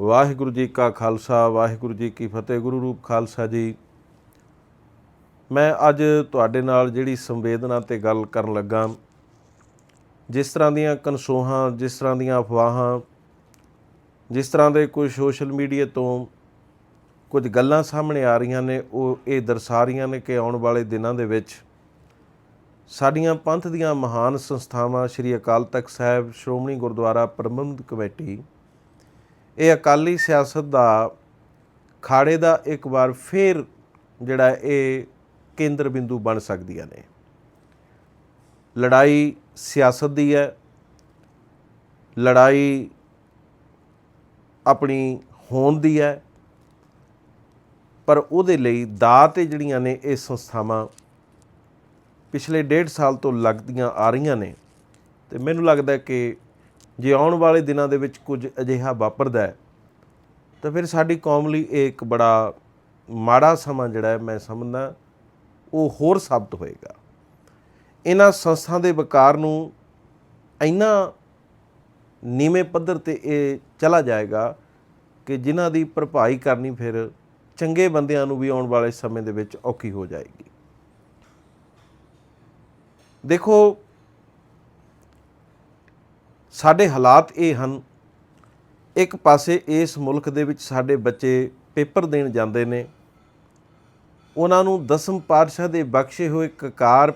ਵਾਹਿਗੁਰੂ ਜੀ ਕਾ ਖਾਲਸਾ, ਵਾਹਿਗੁਰੂ ਜੀ ਕੀ ਫਤਿਹ, ਗੁਰੂ ਰੂਪ ਖਾਲਸਾ ਜੀ। ਮੈਂ ਅੱਜ ਤੁਹਾਡੇ ਨਾਲ ਜਿਹੜੀ ਸੰਵੇਦਨਾ ਤੇ ਗੱਲ ਕਰਨ ਲੱਗਾ, ਜਿਸ ਤਰ੍ਹਾਂ ਦੀਆਂ ਕਨਸੋਹਾਂ, ਜਿਸ ਤਰ੍ਹਾਂ ਦੀਆਂ ਅਫਵਾਹਾਂ, ਜਿਸ ਤਰ੍ਹਾਂ ਦੇ ਕੋਈ ਸੋਸ਼ਲ ਮੀਡੀਆ ਤੋਂ ਕੁਝ ਗੱਲਾਂ ਸਾਹਮਣੇ ਆ ਰਹੀਆਂ ਨੇ, ਉਹ ਇਹ ਦਰਸਾ ਰਹੀਆਂ ਨੇ ਕਿ ਆਉਣ ਵਾਲੇ ਦਿਨਾਂ ਦੇ ਵਿੱਚ ਸਾਡੀਆਂ ਪੰਥ ਦੀਆਂ ਮਹਾਨ ਸੰਸਥਾਵਾਂ, ਸ੍ਰੀ ਅਕਾਲ ਤਖਤ ਸਾਹਿਬ, ਸ਼੍ਰੋਮਣੀ ਗੁਰਦੁਆਰਾ ਪ੍ਰਬੰਧਕ ਕਮੇਟੀ ਇਹ ਅਕਾਲੀ ਸਿਆਸਤ ਦਾ ਖਾੜੇ ਦਾ ਇੱਕ ਵਾਰ ਫੇਰ ਜਿਹੜਾ ਇਹ ਕੇਂਦਰ ਬਿੰਦੂ ਬਣ ਸਕਦੀਆਂ ਨੇ। ਲੜਾਈ ਸਿਆਸਤ ਦੀ ਹੈ। ਲੜਾਈ ਆਪਣੀ ਹੋਣ ਦੀ ਹੈ। ਪਰ ਉਹਦੇ ਲਈ ਦਾਅ ਤੇ ਜਿਹੜੀਆਂ ਨੇ ਇਹ ਸੰਸਥਾਵਾਂ ਪਿਛਲੇ ਡੇਢ ਸਾਲ ਤੋਂ ਲੱਗਦੀਆਂ ਆ ਰਹੀਆਂ ਨੇ ਤੇ ਮੈਨੂੰ ਲੱਗਦਾ ਕਿ ਜੇ ਆਉਣ ਵਾਲੇ ਦਿਨਾਂ ਦੇ ਵਿੱਚ ਕੁਝ ਅਜਿਹਾ ਵਾਪਰਦਾ ਹੈ, ਤਾਂ ਫਿਰ ਸਾਡੀ ਕੌਮ ਲਈ ਇਹ ਇੱਕ ਬੜਾ ਮਾੜਾ ਸਮਾਂ ਜਿਹੜਾ ਮੈਂ ਸਮਝਦਾ, ਉਹ ਹੋਰ ਸਾਬਤ ਹੋਏਗਾ। ਇਹਨਾਂ ਸੰਸਥਾ ਦੇ ਵਕਾਰ ਨੂੰ ਇੰਨਾ ਨੀਵੇਂ ਪੱਧਰ ਤੇ ਇਹ ਚਲਾ ਜਾਏਗਾ ਕਿ ਜਿਨ੍ਹਾਂ ਦੀ ਭਰਪਾਈ ਕਰਨੀ ਫਿਰ ਚੰਗੇ ਬੰਦਿਆਂ ਨੂੰ ਵੀ ਆਉਣ ਵਾਲੇ ਸਮੇਂ ਦੇ ਵਿੱਚ ਔਖੀ ਹੋ ਜਾਏਗੀ। ਦੇਖੋ ਸਾਡੇ ਹਾਲਾਤ ਇਹ ਹਨ, ਇੱਕ ਪਾਸੇ ਇਸ ਮੁਲਕ ਦੇ ਵਿੱਚ ਸਾਡੇ ਬੱਚੇ ਪੇਪਰ ਦੇਣ ਜਾਂਦੇ ਨੇ, ਉਹਨਾਂ ਨੂੰ ਦਸਮ ਪਾਤਸ਼ਾਹ ਦੇ ਬਖਸ਼ੇ ਹੋਏ ਕਕਾਰ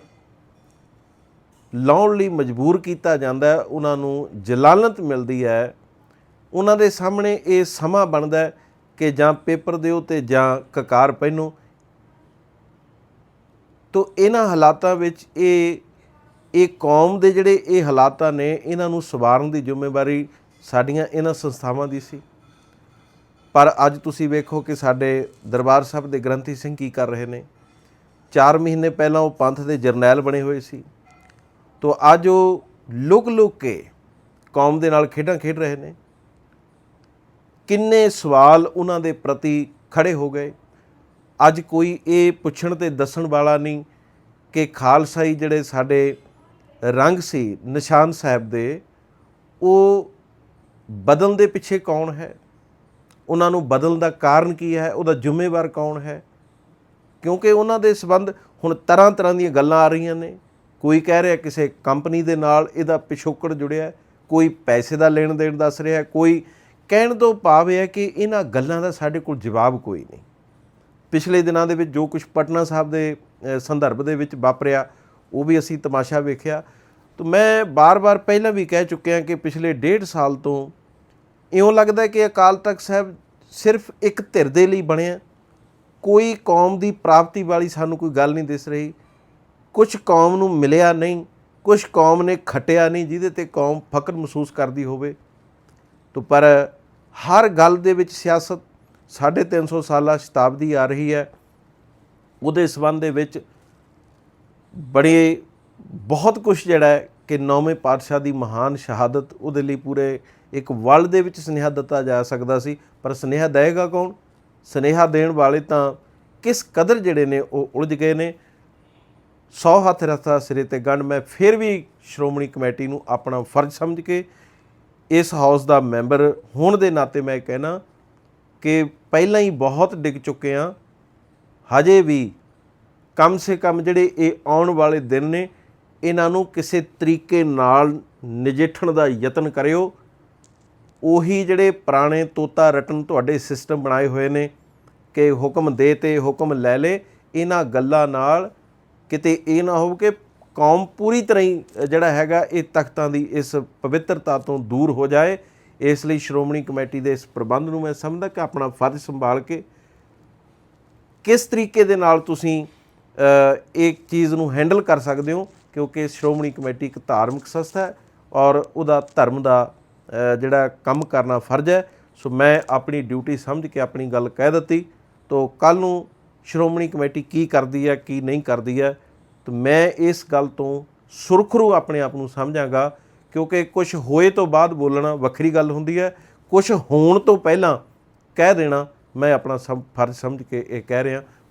ਲਾਉਣ ਲਈ ਮਜਬੂਰ ਕੀਤਾ ਜਾਂਦਾ ਹੈ, ਉਹਨਾਂ ਨੂੰ ਜਲਾਲਤ ਮਿਲਦੀ ਹੈ, ਉਹਨਾਂ ਦੇ ਸਾਹਮਣੇ ਇਹ ਸਮਾਂ ਬਣਦਾ ਕਿ ਜਾਂ ਪੇਪਰ ਦਿਓ ਤੇ ਜਾਂ ਕਕਾਰ ਪਹਿਨੋ। ਤੋਂ ਇਹਨਾਂ ਹਾਲਾਤਾਂ ਵਿੱਚ ਇਹ ਇਹ ਕੌਮ ਦੇ ਜਿਹੜੇ ਇਹ ਹਾਲਾਤਾਂ ਨੇ, ਇਹਨਾਂ ਨੂੰ ਸਵਾਰਨ ਦੀ ਜ਼ਿੰਮੇਵਾਰੀ ਸਾਡੀਆਂ ਇਹਨਾਂ ਸੰਸਥਾਵਾਂ ਦੀ ਸੀ। ਪਰ ਅੱਜ ਤੁਸੀਂ ਵੇਖੋ ਕਿ ਸਾਡੇ ਦਰਬਾਰ ਸਾਹਿਬ ਦੇ ਗ੍ਰੰਥੀ ਸਿੰਘ ਕੀ ਕਰ ਰਹੇ ਨੇ। 4 ਮਹੀਨੇ ਪਹਿਲਾਂ ਉਹ ਪੰਥ ਦੇ ਜਰਨੈਲ ਬਣੇ ਹੋਏ ਸੀ। ਤੋ ਅੱਜ ਉਹ ਲੁਕ ਲੁਕ ਕੇ ਕੌਮ ਦੇ ਨਾਲ ਖੇਡਾਂ ਖੇਡ ਰਹੇ ਨੇ। ਕਿੰਨੇ ਸਵਾਲ ਉਹਨਾਂ ਦੇ ਪ੍ਰਤੀ ਖੜੇ ਹੋ ਗਏ। ਅੱਜ ਕੋਈ ਇਹ ਪੁੱਛਣ ਤੇ ਦੱਸਣ ਵਾਲਾ ਨਹੀਂ ਕਿ ਖਾਲਸਾਈ ਜਿਹੜੇ ਸਾਡੇ ਰੰਗ ਸੀ, ਨਿਸ਼ਾਨ ਸਾਹਿਬ ਦੇ, ਉਹ ਬਦਲਣ ਦੇ ਪਿੱਛੇ ਕੌਣ ਹੈ? ਉਹਨਾਂ ਨੂੰ ਬਦਲਣ ਦਾ ਕਾਰਨ ਕੀ ਹੈ? ਉਹਦਾ ਜ਼ਿੰਮੇਵਾਰ ਕੌਣ ਹੈ? ਕਿਉਂਕਿ ਉਹਨਾਂ ਦੇ ਸਬੰਧ ਹੁਣ ਤਰ੍ਹਾਂ ਤਰ੍ਹਾਂ ਦੀਆਂ ਗੱਲਾਂ ਆ ਰਹੀਆਂ ਨੇ। ਕੋਈ ਕਹਿ ਰਿਹਾ ਕਿਸੇ ਕੰਪਨੀ ਦੇ ਨਾਲ ਇਹਦਾ ਪਿਛੋਕੜ ਜੁੜਿਆ, ਕੋਈ ਪੈਸੇ ਦਾ ਲੈਣ ਦੇਣ ਦੱਸ ਰਿਹਾ, ਕੋਈ ਕਹਿਣ ਤੋਂ ਭਾਵ ਇਹ ਹੈ ਕਿ ਇਹਨਾਂ ਗੱਲਾਂ ਦਾ ਸਾਡੇ ਕੋਲ ਜਵਾਬ ਕੋਈ ਨਹੀਂ। ਪਿਛਲੇ ਦਿਨਾਂ ਦੇ ਵਿੱਚ ਜੋ ਕੁਝ ਪਟਨਾ ਸਾਹਿਬ ਦੇ ਸੰਦਰਭ ਦੇ ਵਿੱਚ ਵਾਪਰਿਆ ਉਹ ਵੀ ਅਸੀਂ ਤਮਾਸ਼ਾ ਵੇਖਿਆ। ਤਾਂ ਮੈਂ ਬਾਰ-ਬਾਰ ਪਹਿਲਾਂ ਵੀ ਕਹਿ ਚੁੱਕਿਆ ਕਿ ਪਿਛਲੇ ਡੇਢ ਸਾਲ ਤੋਂ ਇਉਂ ਲੱਗਦਾ ਕਿ ਅਕਾਲ ਤਖਤ ਸਾਹਿਬ ਸਿਰਫ ਇੱਕ ਧਿਰ ਦੇ ਲਈ ਬਣਿਆ ਕੋਈ ਕੌਮ ਦੀ ਪ੍ਰਾਪਤੀ ਵਾਲੀ ਸਾਨੂੰ ਕੋਈ ਗੱਲ ਨਹੀਂ ਦਿਸ ਰਹੀ। ਕੁਝ ਕੌਮ ਨੂੰ ਮਿਲਿਆ ਨਹੀਂ ਕੁਝ ਕੌਮ ਨੇ ਖਟਿਆ ਨਹੀਂ, ਜਿਹਦੇ ਤੇ ਕੌਮ ਫਕਰ ਮਹਿਸੂਸ ਕਰਦੀ ਹੋਵੇ। ਤੋ ਪਰ ਹਰ ਗੱਲ ਦੇ ਵਿੱਚ ਸਿਆਸਤ 350 ਸਾਲਾ ਸ਼ਤਾਬਦੀ ਆ ਰਹੀ ਹੈ। ਉਹਦੇ ਸਬੰਧ ਦੇ ਵਿੱਚ ਬੜੇ, ਬਹੁਤ ਕੁਝ ਜਿਹੜਾ ਕਿ ਨੌਵੇਂ ਪਾਤਸ਼ਾਹ ਦੀ ਮਹਾਨ ਸ਼ਹਾਦਤ ਉਹਦੇ ਲਈ ਪੂਰੇ ਇੱਕ ਵਰਲਡ ਦੇ ਵਿੱਚ ਸੁਨੇਹਾ ਦਿੱਤਾ ਜਾ ਸਕਦਾ ਸੀ, ਪਰ ਸੁਨੇਹਾ ਦੇਗਾ ਕੌਣ? ਸੁਨੇਹਾ ਦੇਣ ਵਾਲੇ ਤਾਂ ਕਿਸ ਕਦਰ ਜਿਹੜੇ ਨੇ ਉਹ ਉਲਝ ਗਏ ਨੇ। 100 ਹੱਥ ਰਸਤਾ ਸਿਰੇ ਤੇ ਗੰਢ, ਮੈਂ ਫਿਰ ਵੀ ਸ਼੍ਰੋਮਣੀ ਕਮੇਟੀ ਨੂੰ ਆਪਣਾ ਫਰਜ਼ ਸਮਝ ਕੇ ਇਸ ਹਾਊਸ ਦਾ ਮੈਂਬਰ ਹੋਣ ਦੇ ਨਾਤੇ ਮੈਂ ਕਹਿਣਾ ਕਿ ਪਹਿਲਾਂ ਹੀ ਬਹੁਤ ਡਿੱਗ ਚੁੱਕੇ ਆ ਹਜੇ ਵੀ ਕਮ ਸੇ ਕਮ ਜਿਹੜੇ ਇਹ ਆਉਣ ਵਾਲੇ ਦਿਨ ਨੇ, ਇਹਨਾਂ ਨੂੰ ਕਿਸੇ ਤਰੀਕੇ ਨਾਲ ਨਜਿੱਠਣ ਦਾ ਯਤਨ ਕਰਿਓ। ਉਹੀ ਜਿਹੜੇ ਪੁਰਾਣੇ ਤੋਤਾ ਰਟਨ ਤੁਹਾਡੇ ਸਿਸਟਮ ਬਣਾਏ ਹੋਏ ਨੇ ਕਿ ਹੁਕਮ ਦੇ ਤੇ ਹੁਕਮ ਲੈ ਲੇ, ਇਹਨਾਂ ਗੱਲਾਂ ਨਾਲ ਕਿਤੇ ਇਹ ਨਾ ਹੋਵੇ ਕਿ ਕੌਮ ਪੂਰੀ ਤਰ੍ਹਾਂ ਹੀ ਜਿਹੜਾ ਹੈਗਾ ਇਹ ਤਖਤਾਂ ਦੀ ਇਸ ਪਵਿੱਤਰਤਾ ਤੋਂ ਦੂਰ ਹੋ ਜਾਏ। ਇਸ ਲਈ ਸ਼੍ਰੋਮਣੀ ਕਮੇਟੀ ਦੇ ਇਸ ਪ੍ਰਬੰਧ ਨੂੰ ਮੈਂ ਸਮਝਦਾ ਕਿ ਆਪਣਾ ਫਰਜ਼ ਸੰਭਾਲ ਕੇ ਕਿਸ ਤਰੀਕੇ ਦੇ ਨਾਲ ਤੁਸੀਂ ਅ, ਇਹ ਚੀਜ਼ ਨੂੰ ਹੈਂਡਲ ਕਰ ਸਕਦੇ ਹੋ ਕਿਉਂਕਿ ਸ਼੍ਰੋਮਣੀ ਕਮੇਟੀ ਇੱਕ ਧਾਰਮਿਕ ਸੰਸਥਾ ਹੈ ਔਰ ਉਹਦਾ ਧਰਮ ਦਾ ਜਿਹੜਾ ਕੰਮ ਕਰਨਾ ਫਰਜ਼ ਹੈ। ਸੋ ਮੈਂ ਆਪਣੀ ਡਿਊਟੀ ਸਮਝ ਕੇ ਆਪਣੀ ਗੱਲ ਕਹਿ ਦਿੱਤੀ। ਤੋ ਕੱਲ ਨੂੰ ਸ਼੍ਰੋਮਣੀ ਕਮੇਟੀ ਕੀ ਕਰਦੀ ਹੈ ਕੀ ਨਹੀਂ ਕਰਦੀ ਹੈ ਤਾਂ ਮੈਂ ਇਸ ਗੱਲ ਤੋਂ ਸੁਰਖਰੂ ਆਪਣੇ ਆਪ ਨੂੰ ਸਮਝਾਂਗਾ ਕਿਉਂਕਿ ਕੁਝ ਹੋਏ ਤੋਂ ਬਾਅਦ ਬੋਲਣਾ ਵੱਖਰੀ ਗੱਲ ਹੁੰਦੀ ਹੈ। ਕੁਝ ਹੋਣ ਤੋਂ ਪਹਿਲਾਂ ਕਹਿ ਦੇਣਾ ਮੈਂ ਆਪਣਾ ਸਮ- ਫਰਜ਼ ਸਮਝ ਕੇ ਇਹ ਕਹਿ ਰਿਹਾ।